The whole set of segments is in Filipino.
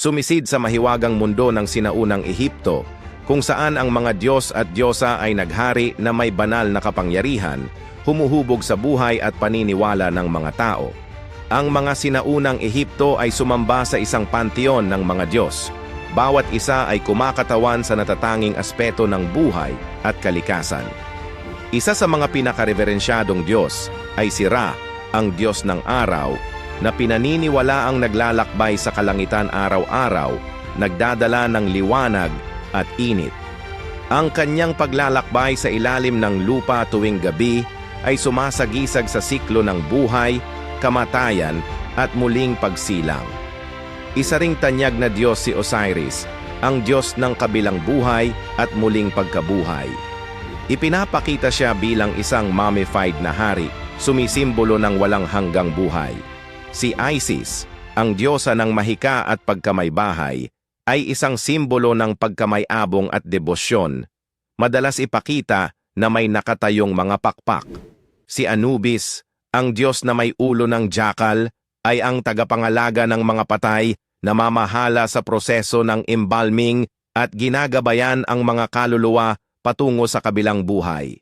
sumisid sa mahiwagang mundo ng sinaunang Ehipto, kung saan ang mga Diyos at Diyosa ay naghari na may banal na kapangyarihan, humuhubog sa buhay at paniniwala ng mga tao. Ang mga sinaunang Ehipto ay sumamba sa isang panteon ng mga Diyos. Bawat isa ay kumakatawan sa natatanging aspeto ng buhay at kalikasan. Isa sa mga pinakareverensyadong Diyos ay si Ra, ang Diyos ng araw, na pinaniniwala ang naglalakbay sa kalangitan araw-araw, nagdadala ng liwanag at init. Ang kanyang paglalakbay sa ilalim ng lupa tuwing gabi ay sumasagisag sa siklo ng buhay, kamatayan at muling pagsilang. Isa ring tanyag na Diyos si Osiris, ang Diyos ng kabilang buhay at muling pagkabuhay. Ipinapakita siya bilang isang mummified na hari, sumisimbolo ng walang hanggang buhay. Si Isis, ang diyosa ng mahika at pagkamaybahay, ay isang simbolo ng pagkamayabong at debosyon. Madalas ipakita na may nakatayong mga pakpak. Si Anubis, ang Diyos na may ulo ng jakal, ay ang tagapangalaga ng mga patay na mamahala sa proseso ng embalming at ginagabayan ang mga kaluluwa patungo sa kabilang buhay.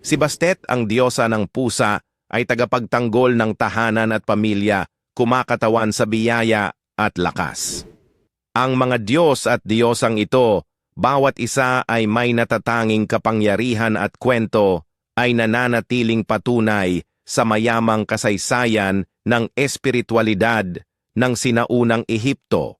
Si Bastet, ang diyosa ng pusa, ay tagapagtanggol ng tahanan at pamilya, kumakatawan sa biyaya at lakas. Ang mga Diyos at Diyosang ito, bawat isa ay may natatanging kapangyarihan at kwento ay nananatiling patunay sa mayamang kasaysayan ng espiritualidad ng sinaunang Ehipto.